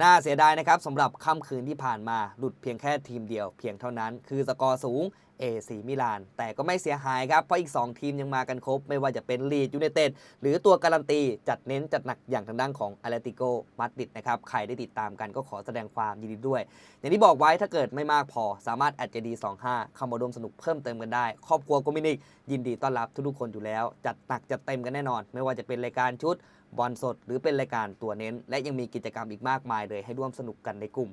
น่าเสียดายนะครับสำหรับค่ำคืนที่ผ่านมาหลุดเพียงแค่ทีมเดียวเพียงเท่านั้น คือสกอร์สูง AC มิลาน แต่ก็ไม่เสียหายครับ เพราะอีก 2 ทีมยังมากันครบ ไม่ว่าจะเป็นลีดยู i นเต็ดหรือตัวการันตี จัดเน้นจัดหนักอย่างทางด้านของอาเลติโกมาดริดนะครับ ใครได้ติดตามกันก็ขอแสดงความยินดีด้วย อย่างที่บอกไว้ถ้าเกิดไม่มากพอสามารถแอดเจดี25เข้ามาร่วมสนุกเพิ่มเติมกันได้ ครอบครัวโกมินิก ยินดีต้อนรับทุกๆคนอยู่แล้ว จัดหนักจัดเต็มกันแน่นอน ไม่ว่าจะเป็นรายการชุดบอลสด หรือเป็นรายการตัวเน้น และยังมีกิจกรรมอีกมากมายเลยให้ร่วมสนุกกันในกลุ่ม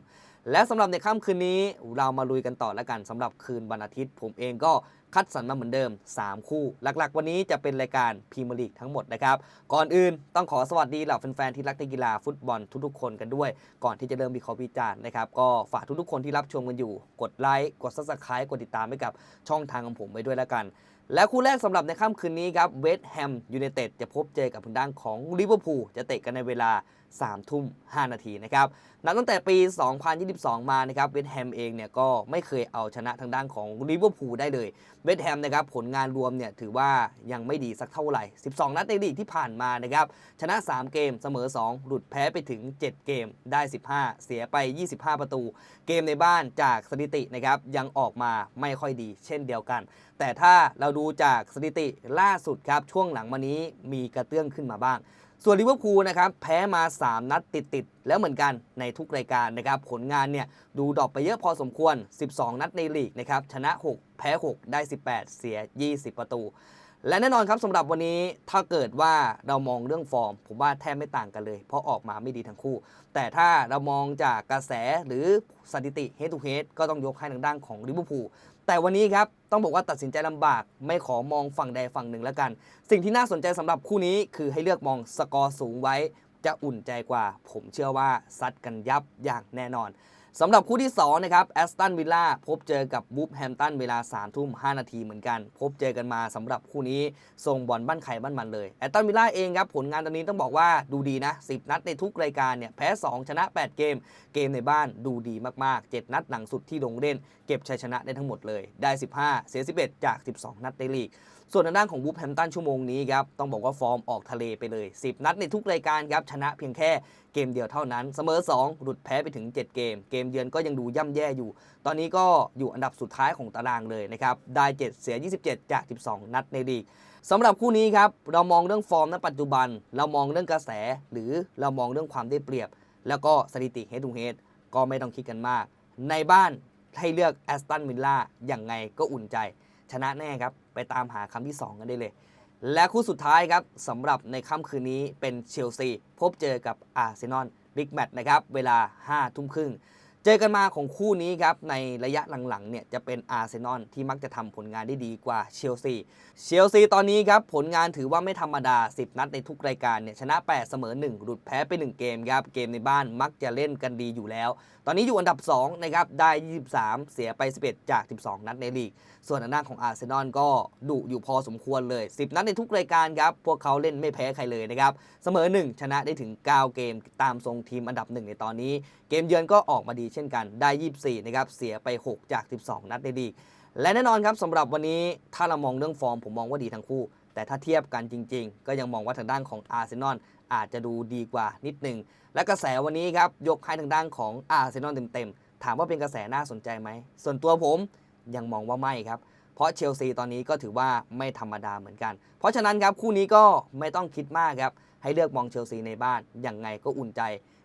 และสำหรับในค่ำคืนนี้เรามาลุยกันต่อแล้วกันสำหรับคืนวันอาทิตย์ ผมเองก็คัดสรรมาเหมือนเดิม 3 คู่ หลักๆ วันนี้จะเป็นรายการพรีเมียร์ลีกทั้งหมดนะครับ ก่อนอื่นต้องขอสวัสดีเหล่าแฟนๆที่รักในกีฬาฟุตบอลทุกๆ คนกันด้วย ก่อนที่จะเริ่มมีขอวิจารณ์นะครับ ก็ฝากทุกๆ คนที่รับชมกันอยู่ กดไลค์กดซับสไครต์กดติดตามให้กับช่องทางของผมไว้ด้วยแล้วกันและคู่แรกสำหรับในค่ำคืนนี้ครับเวสต์แฮมยูไนเต็ดจะพบเจอกับทางด้านของลิเวอร์พูลจะเตะกันในเวลา 3 ทุ่ม 5 นาทีนะครับ นับตั้งแต่ปี 2022 มานะครับ เวสแฮมเองเนี่ยก็ไม่เคยเอาชนะทางด้านของลิเวอร์พูลได้เลย เวสแฮมนะครับผลงานรวมเนี่ยถือว่ายังไม่ดีสักเท่าไหร่ 12 นัดในลีกที่ผ่านมานะครับ ชนะ 3 เกมเสมอ 2 หลุดแพ้ไปถึง 7 เกมได้ 15 เสียไป 25 ประตู เกมในบ้านจากสถิตินะครับยังออกมาไม่ค่อยดี เช่นเดียวกัน แต่ถ้าเราดูจากสถิติล่าสุดครับช่วงหลังมานี้มีกระเตื้องขึ้นมาบ้าง ส่วนลิเวอร์พูลนะครับแพ้มา 3 นัดติดๆแล้วเหมือนกันในทุกรายการนะครับผลงานเนี่ยดูดรอปไปเยอะพอสมควร 12 นัดในลีกนะครับชนะ 6 แพ้ 6 ได้ 18 เสีย 20 ประตู และแน่นอนครับสำหรับวันนี้ถ้าเกิดว่าเรามองเรื่องฟอร์ม ผมว่าแทบไม่ต่างกันเลย เพราะออกมาไม่ดีทั้งคู่ แต่ถ้าเรามองจากกระแสหรือสถิติ head to head ก็ต้องยกให้ทางด้านของลิเวอร์พูลแต่วันนี้ครับ ต้องบอกว่าตัดสินใจลำบาก ไม่ขอมองฝั่งใดฝั่งหนึ่งแล้วกัน สิ่งที่น่าสนใจสำหรับคู่นี้คือให้เลือกมองสกอร์สูงไว้ จะอุ่นใจกว่า ผมเชื่อว่าซัดกันยับอย่างแน่นอน สำหรับคู่ที่2นะครับแอสตันวิลล่าพบเจอกับบูฟแฮมตันเวลา3ทุ่ม5นาทีเหมือนกัน พบเจอกันมาสำหรับคู่นี้ทรงบอลบ้านไข่บ้านมันเลยแอสตันวิลล่าเองครับผลงานตอนนี้ต้องบอกว่าดูดีนะ 10 นัดในทุกรายการเนี่ยแพ้ 2 ชนะ 8 เกม เกมในบ้านดูดีมาก ๆ 7 นัดหลังสุดที่ลงเล่น เก็บชัยชนะได้ทั้งหมดเลยได้ 15 เสีย 11 จาก 12 นัดในลีกส่วนทางด้านของวูฟแฮมตันชั่วโมงนี้ครับต้องบอกว่าฟอร์มออกทะเลไปเลย 10 นัดในทุกรายการครับชนะเพียงแค่เกมเดียวเท่านั้นเสมอ 2 หลุดแพ้ไปถึง 7 เกม เกมเยือนก็ยังดูย่ำแย่อยู่ ตอนนี้ก็อยู่อันดับสุดท้ายของตารางเลยนะครับได้ 7 เสีย 27 จาก 12 นัดในลีกสำหรับคู่นี้ครับเรามองเรื่องฟอร์มณปัจจุบัน เรามองเรื่องกระแส หรือเรามองเรื่องความได้เปรียบ แล้วก็สถิติ head to head ก็ไม่ต้องคิดกันมาก ในบ้านให้เลือกแอสตันวิลล่าอย่างไงก็อุ่นใจ ชนะแน่ครับ ไปตามหาคำที่ 2 กันได้เลย และคู่สุดท้ายครับสำหรับในค่ำคืนนี้เป็นเชลซี พบเจอกับอาร์เซนอลบิ๊กแมตช์นะครับ เวลา 5 ทุ่มครึ่ง เจอกันมาของคู่นี้ครับในระยะหลังๆเนี่ยจะเป็นอาร์เซนอลที่มักจะทำผลงานได้ดีกว่าเชลซีเชลซีตอนนี้ครับผลงานถือว่าไม่ธรรมดา 10 นัดในทุกรายการเนี่ยชนะ 8 เสมอ 1 หลุดแพ้ไป 1 เกมครับเกมในบ้านมักจะเล่นกันดีอยู่แล้ว ตอนนี้อยู่อันดับ2นะครับได้ 23 เสียไป 11 จาก 12 นัดในลีก ส่วนทางด้าของอาร์เซนอลก็ดุอยู่พอสมควรเลย 10 นัดในทุกรายการครับพวกเขาเล่นไม่แพ้ใครเลยนะครับเสมอ 1 ชนะได้ถึง 9 เกมตามทรงทีมอันดับ 1 ในตอนนี้ เกมเยือนก็ออกมาดีเช่นกันได้ 24 นะครับ เสียไป 6 จาก 12 นัดในลีก และแน่นอนครับสำหรับวันนี้ถ้าเรามองเรื่องฟอร์มผมมองว่าดีทั้งคู่ แต่ถ้าเทียบกันจริง ๆ ก็ยังมองว่าทางด้านของอาร์เซนอลอาจจะดูดีกว่านิดหนึ่ง และกระแสวันนี้ครับยกให้ทางด้านของอาร์เซนอลเต็มๆ ถามว่าเป็นกระแสน่าสนใจไหม ส่วนตัวผมยังมองว่าไม่ครับ เพราะเชลซีตอนนี้ก็ถือว่าไม่ธรรมดาเหมือนกัน เพราะฉะนั้นครับคู่นี้ก็ไม่ต้องคิดมากครับ ให้เลือกมองเชลซีในบ้าน อย่างไงก็อุ่นใจ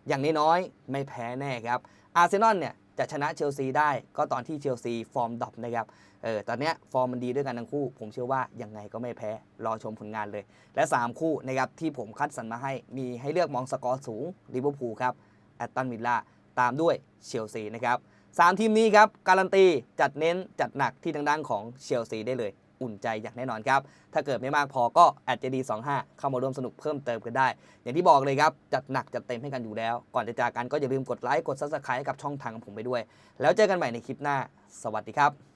อย่างน้อยๆไม่แพ้แน่ครับอาร์เซนอลเนี่ยจะชนะเชลซีได้ก็ตอนที่เชลซีฟอร์มดรอปนะครับเออตอนนี้ฟอร์มมันดีด้วยกันทั้งคู่ ผมเชื่อว่ายังไงก็ไม่แพ้รอชมผลงานเลย และ 3 คู่นะครับที่ผมคัดสรรมาให้มีให้เลือกมองสกอร์สูงลิเวอร์พูลครับแอตตันวิลล่าตามด้วยเชลซีนะครับสามทีมนี้ครับการันตีจัดเน้นจัดหนักที่ทางด้านของเชลซีได้เลย อุ่นใจอย่างแน่นอนครับ ถ้าเกิดไม่มากพอก็แอดเจดี25เข้ามาร่วมสนุกเพิ่มเติมกันได้ อย่างที่บอกเลยครับ จัดหนักจัดเต็มให้กันอยู่แล้ว ก่อนจะจากกันก็อย่าลืมกดไลค์กดซับสไครต์กับช่องทางของผมไปด้วย แล้วเจอกันใหม่ในคลิปหน้า สวัสดีครับ